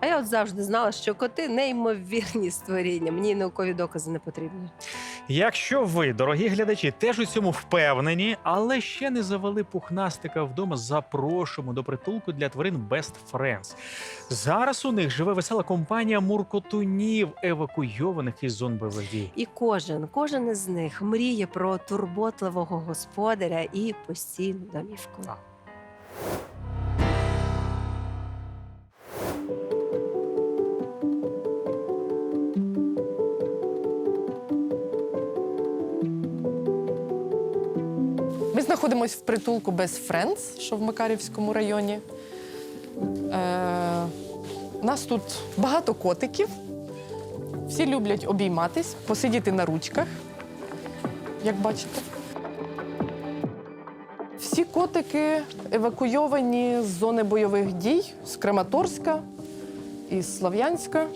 А я от завжди знала, що коти неймовірні створіння. Мені наукові докази не потрібні. Якщо ви, дорогі глядачі, теж у цьому впевнені, але ще не завели пухнастика вдома, запрошуємо до притулку для тварин Best Friends. Зараз у них живе весела компанія муркотунів, евакуйованих із зон бойових дій. І кожен, кожен із них мріє про турботливого господаря і постійну домівку. Ми знаходимося в притулку Best Friends, що в Макарівському районі. Е, у нас тут багато котиків. Всі люблять обійматись, посидіти на ручках, як бачите. Всі котики евакуйовані з зони бойових дій з Краматорська і Слов'янська.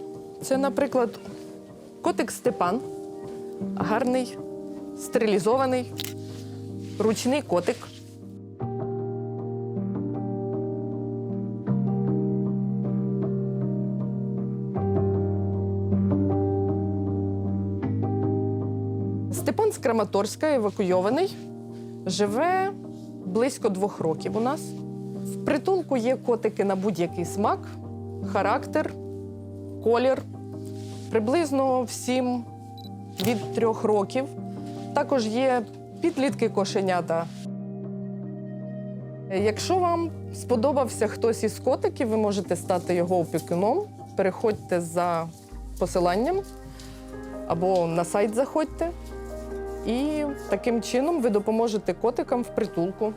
Це, наприклад, котик Степан, гарний, стерилізований ручний котик. Степан з Краматорська евакуйований, живе близько двох років у нас. В притулку є котики на будь-який смак, характер, колір. Приблизно всім від трьох років. Також є підлітки кошенята. Якщо вам сподобався хтось із котиків, ви можете стати його опікуном. Переходьте за посиланням або на сайт заходьте. І таким чином ви допоможете котикам в притулку.